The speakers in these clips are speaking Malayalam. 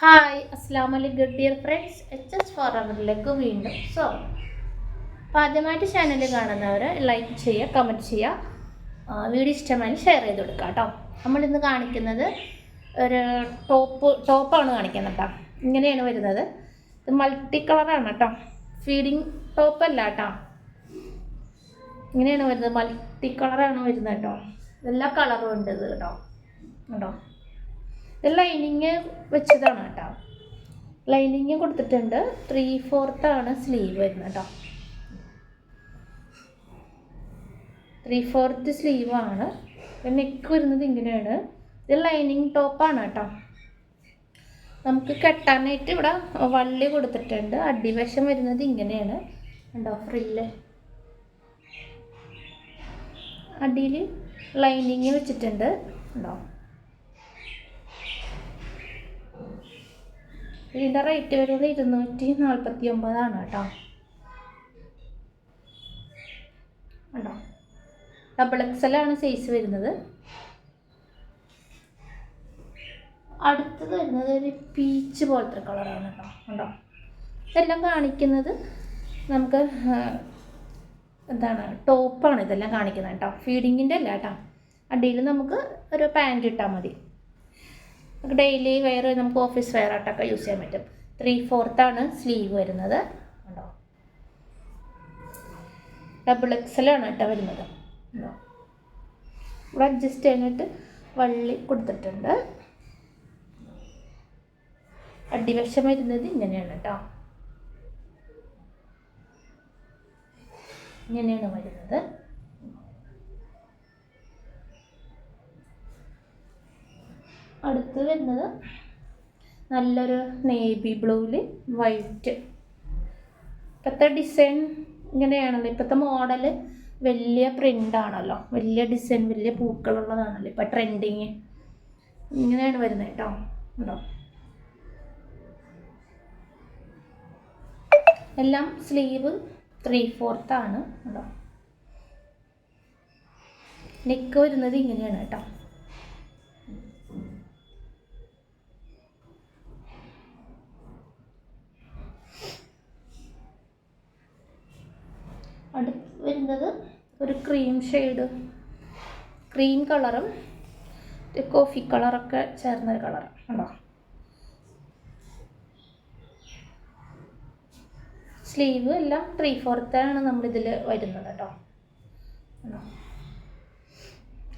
ഹായ് അസ്സാം വലൈക്കും dear friends H S four അവറിലേക്ക് വീണ്ടും സോ അപ്പോൾ ആദ്യമായിട്ട് ചാനൽ കാണുന്നവർ ലൈക്ക് ചെയ്യുക കമന്റ് ചെയ്യുക. വീഡിയോ ഇഷ്ടമായി ഷെയർ ചെയ്ത് കൊടുക്കുക കേട്ടോ. നമ്മളിന്ന് കാണിക്കുന്നത് ഒരു ടോപ്പ് ടോപ്പാണ് കാണിക്കുന്നത് കേട്ടോ. ഇങ്ങനെയാണ് വരുന്നത്. ഇത് മൾട്ടി കളറാണ് കേട്ടോ. ഫീഡിങ് ടോപ്പല്ല കേട്ടോ. ഇങ്ങനെയാണ് വരുന്നത്. മൾട്ടി കളറാണ് വരുന്നത് കേട്ടോ. എല്ലാ കളറും ഉണ്ട് ഇത് കേട്ടോ. കേട്ടോ ഇത് ലൈനിങ് വെച്ചതാണ് കേട്ടോ. ലൈനിങ് കൊടുത്തിട്ടുണ്ട്. ത്രീ ആണ് സ്ലീവ് വരുന്നത് കേട്ടോ. ത്രീ ഫോർത്ത് സ്ലീവാണ് നെക്ക് വരുന്നത് ഇങ്ങനെയാണ്. ഇത് ലൈനിങ് ടോപ്പാണ് കേട്ടോ. നമുക്ക് കെട്ടാനായിട്ട് ഇവിടെ വള്ളി കൊടുത്തിട്ടുണ്ട്. അടിവശം വരുന്നത് ഇങ്ങനെയാണ്. ഉണ്ടോ ഫ്രില്ല് അടിയിൽ ലൈനിങ് വെച്ചിട്ടുണ്ട്. ഉണ്ടോ ഇതിന്റെ റേറ്റ് വരുന്നത് ഇരുന്നൂറ്റി നാൽപ്പത്തി ഒമ്പതാണ് കേട്ടോ. കണ്ടോ? ഡബിൾ എക്സൽ ആണ് സൈസ് വരുന്നത്. അടുത്തത് വരുന്നത് ഒരു പീച്ച് പോലത്തെ കളറാണ് കേട്ടോ. ഉണ്ടോ ഇതെല്ലാം കാണിക്കുന്നത് നമുക്ക് എന്താണ് ടോപ്പാണ് ഇതെല്ലാം കാണിക്കുന്നത് കേട്ടോ. ഫീഡിങ്ങിന്റെ അല്ല കേട്ടോ. അടിയിൽ നമുക്ക് ഒരു പാന്റ് ഇട്ടാൽ മതി. നമുക്ക് ഡെയിലി വെയർ നമുക്ക് ഓഫീസ് വെയർ ആയിട്ടൊക്കെ യൂസ് ചെയ്യാൻ പറ്റും. ത്രീ ആണ് സ്ലീവ് വരുന്നത്. ഉണ്ടോ ഡബിൾ എക്സലാണ് കേട്ടോ വരുന്നത്. ഇവിടെ അഡ്ജസ്റ്റ് ചെയ്യാനായിട്ട് വള്ളി കൊടുത്തിട്ടുണ്ട്. അടിവശം വരുന്നത് ഇങ്ങനെയാണ് കേട്ടോ. ഇങ്ങനെയാണ് വരുന്നത്. അടുത്ത് വരുന്നത് നല്ലൊരു നേവി ബ്ലൂവിൽ വൈറ്റ്. ഇപ്പോഴത്തെ ഡിസൈൻ ഇങ്ങനെയാണല്ലോ. ഇപ്പോഴത്തെ മോഡൽ വലിയ പ്രിന്റാണല്ലോ വലിയ ഡിസൈൻ വലിയ പൂക്കളുള്ളതാണല്ലോ. ഇപ്പം ട്രെൻഡിങ് ഇങ്ങനെയാണ് വരുന്നത് കേട്ടോ ഉണ്ടോ? എല്ലാം സ്ലീവ് ത്രീ ഫോർത്താണ് ഉണ്ടോ? നെക്ക് വരുന്നത് ഇങ്ങനെയാണ് കേട്ടോ അടുത്ത് വരുന്നത് ഒരു ക്രീം ഷെയ്ഡ് ക്രീം കളറും കോഫി കളറൊക്കെ ചേർന്നൊരു കളർ ഉണ്ടോ? സ്ലീവ് എല്ലാം ത്രീ ഫോർത്താണ് നമ്മളിതിൽ വരുന്നത് കേട്ടോ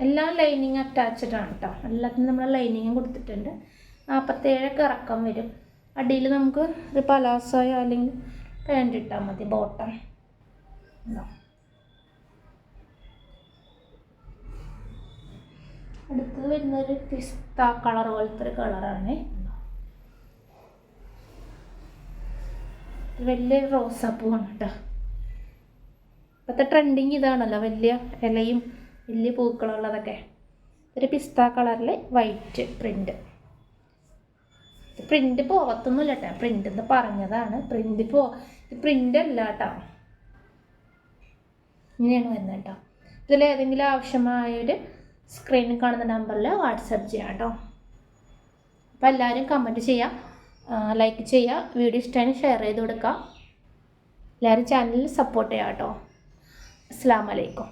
എല്ലാം ലൈനിങ് അറ്റാച്ച്ഡ് ആണ് കേട്ടോ എല്ലാത്തിനും നമ്മൾ ലൈനിങ്ങും കൊടുത്തിട്ടുണ്ട്. നാൽപ്പത്തേഴൊക്കെ ഇറക്കം വരും. അടിയിൽ നമുക്ക് ഒരു പലാസോയോ അല്ലെങ്കിൽ പാന്റ് ഇട്ടാൽ മതി ബോട്ടം ഉണ്ടോ? അടുത്തത് വരുന്നൊരു പിസ്ത കളർ പോലത്തെ ഒരു കളറാണ്. വലിയ റോസാപ്പൂവാണ് കേട്ടോ. ഇപ്പോഴത്തെ ട്രെൻഡിങ് ഇതാണല്ലോ വലിയ ഇലയും വലിയ പൂക്കളുള്ളതൊക്കെ. ഒരു പിസ്ത കളറിൽ വൈറ്റ് പ്രിന്റ് പ്രിന്റ് പോകത്തൊന്നുമില്ല കേട്ടോ. പ്രിന്റ് എന്ന് പറഞ്ഞതാണ്. പ്രിന്റ് പോ പ്രിന്റ് അല്ല കേട്ടോ. ഇങ്ങനെയാണ് വരുന്നത് കേട്ടോ. ഇതിൽ ഏതെങ്കിലും ആവശ്യമായൊരു സ്ക്രീനിൽ കാണുന്ന നമ്പറിൽ വാട്സപ്പ് ചെയ്യാം കേട്ടോ. അപ്പോൾ എല്ലാവരും കമന്റ് ചെയ്യുക ലൈക്ക് ചെയ്യുക വീഡിയോ ഇഷ്ടമായി ഷെയർ ചെയ്ത് കൊടുക്കുക എല്ലാവരും ചാനലിൽ സപ്പോർട്ട് ചെയ്യാം കേട്ടോ. അസ്സാം വലൈക്കും